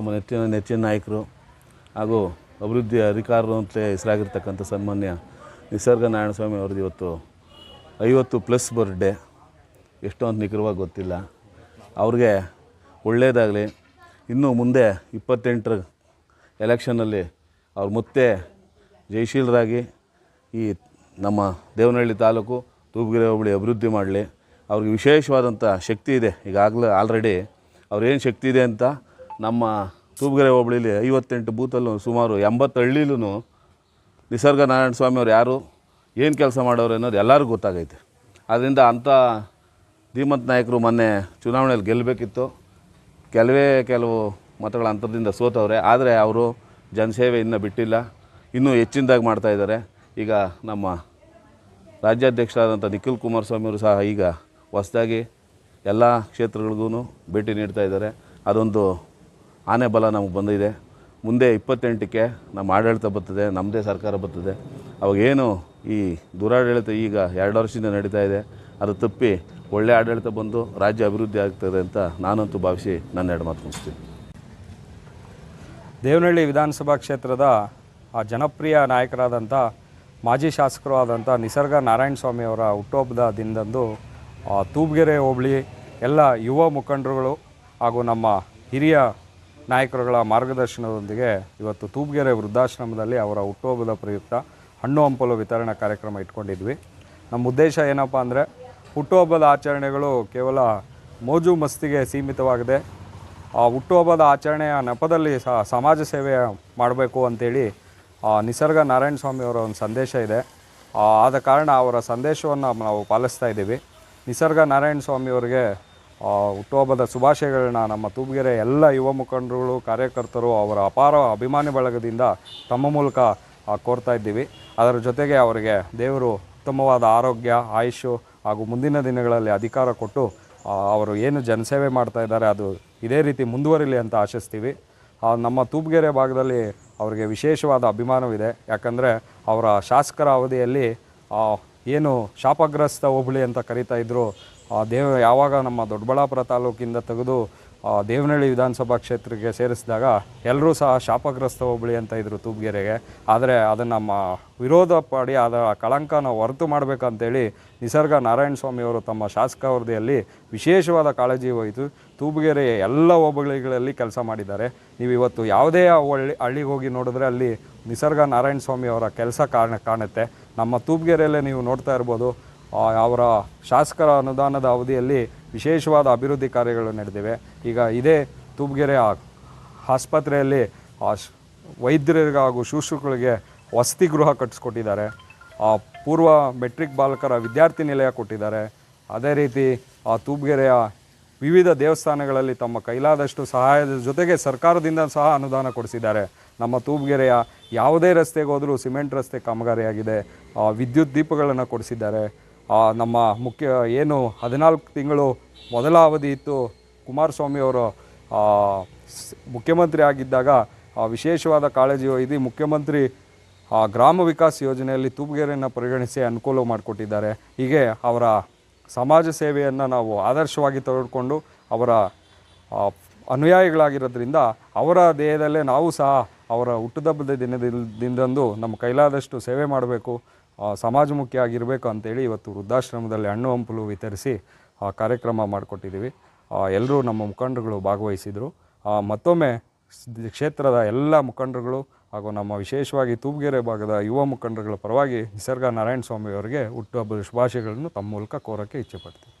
ನಮ್ಮ ನೆಚ್ಚಿನ ನೆಚ್ಚಿನ ನಾಯಕರು ಹಾಗೂ ಅಭಿವೃದ್ಧಿ ಅಧಿಕಾರರು ಅಂತಲೇ ಹೆಸರಾಗಿರ್ತಕ್ಕಂಥ ಸನ್ಮಾನ್ಯ ನಿಸರ್ಗ ನಾರಾಯಣ ಸ್ವಾಮಿ ಅವ್ರದ್ದು ಇವತ್ತು ಐವತ್ತು ಪ್ಲಸ್ ಬರ್ಡೇ. ಎಷ್ಟು ಅಂತ ನಿಖರವಾಗಿ ಗೊತ್ತಿಲ್ಲ. ಅವ್ರಿಗೆ ಒಳ್ಳೆಯದಾಗಲಿ ಇನ್ನು ಮುಂದೆ ಇಪ್ಪತ್ತೆಂಟರ ಎಲೆಕ್ಷನಲ್ಲಿ ಅವ್ರು ಮತ್ತೆ ಜಯಶೀಲರಾಗಿ ಈ ನಮ್ಮ ದೇವನಹಳ್ಳಿ ತಾಲೂಕು ತೂಪುಗೆರೆ ಹೋಬಳಿ ಅಭಿವೃದ್ಧಿ ಮಾಡಲಿ. ಅವ್ರಿಗೆ ವಿಶೇಷವಾದಂಥ ಶಕ್ತಿ ಇದೆ. ಈಗಾಗಲೇ ಆಲ್ರೆಡಿ ಅವ್ರೇನು ಶಕ್ತಿ ಇದೆ ಅಂತ ನಮ್ಮ ತೂಬಗೆರೆ ಹೋಬಳಿಲಿ ಐವತ್ತೆಂಟು ಬೂತಲ್ಲೂ ಸುಮಾರು ಎಂಬತ್ತು ಹಳ್ಳಿಲೂ ನಿಸರ್ಗ ನಾರಾಯಣ ಸ್ವಾಮಿ ಅವ್ರು ಯಾರು, ಏನು ಕೆಲಸ ಮಾಡೋರು ಅನ್ನೋದು ಎಲ್ಲರಿಗೂ ಗೊತ್ತಾಗೈತೆ. ಅದರಿಂದ ಅಂಥ ಧೀಮಂತ ನಾಯಕರು ಮೊನ್ನೆ ಚುನಾವಣೆಯಲ್ಲಿ ಗೆಲ್ಲಬೇಕಿತ್ತು ಕೆಲವೇ ಕೆಲವು ಮತಗಳ ಅಂತರದಿಂದ ಸೋತವ್ರೆ. ಆದರೆ ಅವರು ಜನಸೇವೆ ಇನ್ನೂ ಬಿಟ್ಟಿಲ್ಲ. ಇನ್ನೂ ಹೆಚ್ಚಿನದಾಗಿ ಮಾಡ್ತಾಯಿದ್ದಾರೆ ಈಗ ನಮ್ಮ ರಾಜ್ಯಾಧ್ಯಕ್ಷರಾದಂಥ ನಿಖಿಲ್ ಕುಮಾರಸ್ವಾಮಿ ಅವರು ಸಹ ಈಗ ಹೊಸದಾಗಿ ಎಲ್ಲ ಕ್ಷೇತ್ರಗಳಿಗೂ ಭೇಟಿ ನೀಡ್ತಾ ಇದ್ದಾರೆ ಅದೊಂದು ಆನೆ ಬಲ ನಮಗೆ ಬಂದಿದೆ. ಮುಂದೆ ಇಪ್ಪತ್ತೆಂಟಕ್ಕೆ ನಮ್ಮ ಆಡಳಿತ ಬರ್ತದೆ ನಮ್ಮದೇ ಸರ್ಕಾರ ಬರ್ತದೆ. ಅವಾಗೇನು ಈ ದುರಾಡಳಿತ ಈಗ ಎರಡು ವರ್ಷದಿಂದ ನಡೀತಾ ಇದೆ. ಅದು ತಪ್ಪಿ ಒಳ್ಳೆ ಆಡಳಿತ ಬಂದು ರಾಜ್ಯ ಅಭಿವೃದ್ಧಿ ಆಗ್ತದೆ ಅಂತ ನಾನಂತೂ ಭಾವಿಸಿ ನನ್ನ ಎರಡು ಮಾತು ಮುಗಿಸ್ತೀನಿ. ದೇವನಹಳ್ಳಿ ವಿಧಾನಸಭಾ ಕ್ಷೇತ್ರದ ಆ ಜನಪ್ರಿಯ ನಾಯಕರಾದಂಥ, ಮಾಜಿ ಶಾಸಕರು ಆದಂಥ ನಿಸರ್ಗ ನಾರಾಯಣ ಸ್ವಾಮಿ ಅವರ ಹುಟ್ಟುಹಬ್ಬದ ದಿನದಂದು ತೂಬ್ಗೆರೆ ಹೋಬಳಿ ಎಲ್ಲ ಯುವ ಮುಖಂಡರುಗಳು ಹಾಗೂ ನಮ್ಮ ಹಿರಿಯ ನಾಯಕರುಗಳ ಮಾರ್ಗದರ್ಶನದೊಂದಿಗೆ ಇವತ್ತು ತೂಬ್ಗೆರೆ ವೃದ್ಧಾಶ್ರಮದಲ್ಲಿ ಅವರ ಹುಟ್ಟುಹಬ್ಬದ ಪ್ರಯುಕ್ತ ಹಣ್ಣು ಹಂಪಲು ವಿತರಣಾ ಕಾರ್ಯಕ್ರಮ ಇಟ್ಕೊಂಡಿದ್ವಿ. ನಮ್ಮ ಉದ್ದೇಶ ಏನಪ್ಪ ಅಂದರೆ ಹುಟ್ಟುಹಬ್ಬದ ಆಚರಣೆಗಳು ಕೇವಲ ಮೋಜು ಮಸ್ತಿಗೆ ಸೀಮಿತವಾಗದೆ. ಆ ಹುಟ್ಟುಹಬ್ಬದ ಆಚರಣೆಯ ನೆಪದಲ್ಲಿ ಸಹ ಸಮಾಜ ಸೇವೆ ಮಾಡಬೇಕು ಅಂತೇಳಿ ಆ, ನಿಸರ್ಗ ನಾರಾಯಣ ಸ್ವಾಮಿ ಅವರ ಒಂದು ಸಂದೇಶ ಇದೆ. ಆದ ಕಾರಣ ಅವರ ಸಂದೇಶವನ್ನು ನಾವು ಪಾಲಿಸ್ತಾ ಇದ್ದೀವಿ. ನಿಸರ್ಗ ನಾರಾಯಣ ಸ್ವಾಮಿ ಅವರಿಗೆ ಆ, ಹುಟ್ಟುಹಬ್ಬದ ಶುಭಾಶಯಗಳನ್ನ ನಮ್ಮ ತೂಬಗೆರೆ ಎಲ್ಲ ಯುವ ಮುಖಂಡರುಗಳು, ಕಾರ್ಯಕರ್ತರು, ಅವರ ಅಪಾರ ಅಭಿಮಾನಿ ಬಳಗದಿಂದ ತಮ್ಮ ಮೂಲಕ ಕೋರ್ತಾ ಇದ್ದೀವಿ. ಅದರ ಜೊತೆಗೆ ಅವರಿಗೆ ದೇವರು ಉತ್ತಮವಾದ ಆರೋಗ್ಯ ಆಯುಷು ಹಾಗೂ ಮುಂದಿನ ದಿನಗಳಲ್ಲಿ ಅಧಿಕಾರ ಕೊಟ್ಟು ಅವರು ಏನು ಜನಸೇವೆ ಮಾಡ್ತಾ ಇದ್ದಾರೆ ಅದು ಇದೇ ರೀತಿ ಮುಂದುವರಿಲಿ ಅಂತ ಆಶಿಸ್ತೀವಿ. ನಮ್ಮ ತೂಬಗೆರೆ ಭಾಗದಲ್ಲಿ ಅವರಿಗೆ ವಿಶೇಷವಾದ ಅಭಿಮಾನವಿದೆ. ಯಾಕಂದರೆ ಅವರ ಶಾಸಕರ ಅವಧಿಯಲ್ಲಿ ಏನು ಶಾಪಗ್ರಸ್ತ ಹೋಬಳಿ ಅಂತ ಕರಿತಾ ಇದ್ದರು ದೇವ ಯಾವಾಗ ನಮ್ಮ ದೊಡ್ಡಬಳ್ಳಾಪುರ ತಾಲೂಕಿಂದ ತೆಗೆದು ದೇವನಹಳ್ಳಿ ವಿಧಾನಸಭಾ ಕ್ಷೇತ್ರಕ್ಕೆ ಸೇರಿಸಿದಾಗ ಎಲ್ಲರೂ ಸಹ ಶಾಪಗ್ರಸ್ತ ಹೋಬಳಿ ಅಂತ ಇದ್ದರು ತೂಬ್ಗೆರೆಗೆ ಆದರೆ ಅದನ್ನು ಮ, ವಿರೋಧ ಪಡಿ ಅದರ ಕಳಂಕನ ಹೊರತು ಮಾಡಬೇಕಂತೇಳಿ ನಿಸರ್ಗ ನಾರಾಯಣ ಸ್ವಾಮಿ ಅವರು ತಮ್ಮ ಶಾಸಕ ವರದಿಯಲ್ಲಿ ವಿಶೇಷವಾದ ಕಾಳಜಿ ಹೋಯಿತು ತೂಬಗೆರೆಯ ಎಲ್ಲ ಹೋಬಳಿಗಳಲ್ಲಿ ಕೆಲಸ ಮಾಡಿದ್ದಾರೆ. ನೀವು ಇವತ್ತು ಯಾವುದೇ ಹಳ್ಳಿ, ಹಳ್ಳಿಗೆ ಹೋಗಿ ನೋಡಿದ್ರೆ ಅಲ್ಲಿ ನಿಸರ್ಗ ನಾರಾಯಣ ಸ್ವಾಮಿ ಅವರ ಕೆಲಸ ಕಾಣ, ಕಾಣುತ್ತೆ. ನಮ್ಮ ತೂಬಗೆರೆಯಲ್ಲೇ ನೀವು ನೋಡ್ತಾ ಇರ್ಬೋದು. ಅವರ ಶಾಸಕರ ಅನುದಾನದ ಅವಧಿಯಲ್ಲಿ ವಿಶೇಷವಾದ ಅಭಿವೃದ್ಧಿ ಕಾರ್ಯಗಳು ನಡೆದಿವೆ. ಈಗ ಇದೇ ತೂಬ್ಗೆರೆ ಆಸ್ಪತ್ರೆಯಲ್ಲಿ ವೈದ್ಯರಿಗೆ ಹಾಗೂ ಶುಶ್ರೂಷಕರಿಗೆ ವಸತಿ ಗೃಹ ಕಟ್ಟಿಸ್ಕೊಟ್ಟಿದ್ದಾರೆ. ಆ ಪೂರ್ವ ಮೆಟ್ರಿಕ್ ಬಾಲಕರ ವಿದ್ಯಾರ್ಥಿ ನಿಲಯ ಕೊಟ್ಟಿದ್ದಾರೆ. ಅದೇ ರೀತಿ ಆ ತೂಬ್ಗೆರೆಯ ವಿವಿಧ ದೇವಸ್ಥಾನಗಳಲ್ಲಿ ತಮ್ಮ ಕೈಲಾದಷ್ಟು ಸಹಾಯದ ಜೊತೆಗೆ ಸರ್ಕಾರದಿಂದ ಸಹ ಅನುದಾನ ಕೊಡಿಸಿದ್ದಾರೆ. ನಮ್ಮ ತೂಬ್ಗೆರೆಯ ಯಾವುದೇ ರಸ್ತೆಗೆ ಹೋದರೂ ಸಿಮೆಂಟ್ ರಸ್ತೆ ಕಾಮಗಾರಿಯಾಗಿದೆ. ವಿದ್ಯುತ್ ದೀಪಗಳನ್ನು ಕೊಡಿಸಿದ್ದಾರೆ. ನಮ್ಮ ಮುಖ್ಯ ಏನು ಹದಿನಾಲ್ಕು ತಿಂಗಳು ಮೊದಲ ಅವಧಿ ಇತ್ತು ಕುಮಾರಸ್ವಾಮಿ ಅವರು ಆ, ಸ್- ಮುಖ್ಯಮಂತ್ರಿ ಆಗಿದ್ದಾಗ ವಿಶೇಷವಾದ ಕಾಳಜಿ ವಹಿಸಿ ಮುಖ್ಯಮಂತ್ರಿ ಗ್ರಾಮ ವಿಕಾಸ್ ಯೋಜನೆಯಲ್ಲಿ ತೂಪುಗೆರೆಯನ್ನು ಪರಿಗಣಿಸಿ ಅನುಕೂಲ ಮಾಡಿಕೊಟ್ಟಿದ್ದಾರೆ. ಹೀಗೆ ಅವರ ಸಮಾಜ ಸೇವೆಯನ್ನು ನಾವು ಆದರ್ಶವಾಗಿ ತೆಗೆದುಕೊಂಡು ಅವರ ಅನುಯಾಯಿಗಳಾಗಿರೋದ್ರಿಂದ ಅವರ ದೇಹದಲ್ಲೇ ನಾವು ಸಹ ಅವರ ಹುಟ್ಟುದಬ್ಬದ ದಿನದಂದು ನಮ್ಮ ಕೈಲಾದಷ್ಟು ಸೇವೆ ಮಾಡಬೇಕು. ಸಮಾಜಮುಖಿ ಆಗಿರಬೇಕು ಅಂತೇಳಿ ಇವತ್ತು ವೃದ್ಧಾಶ್ರಮದಲ್ಲಿ ಹಣ್ಣು ಹಂಪಲು ವಿತರಿಸಿ ಆ, ಕಾರ್ಯಕ್ರಮ ಮಾಡಿಕೊಟ್ಟಿದ್ದೀವಿ. ಎಲ್ಲರೂ ನಮ್ಮ ಮುಖಂಡರುಗಳು ಭಾಗವಹಿಸಿದರು. ಮತ್ತೊಮ್ಮೆ ಕ್ಷೇತ್ರದ ಎಲ್ಲ ಮುಖಂಡರುಗಳು ಹಾಗೂ ನಮ್ಮ ವಿಶೇಷವಾಗಿ ತೂಬಗೆರೆ ಭಾಗದ ಯುವ ಮುಖಂಡರುಗಳ ಪರವಾಗಿ ನಿಸರ್ಗ ನಾರಾಯಣ ಸ್ವಾಮಿ ಅವರಿಗೆ ಹುಟ್ಟುಹಬ್ಬದ ಶುಭಾಶಯಗಳನ್ನು ತಮ್ಮ ಮೂಲಕ ಕೋರೋಕ್ಕೆ ಇಚ್ಛೆಪಡ್ತೀನಿ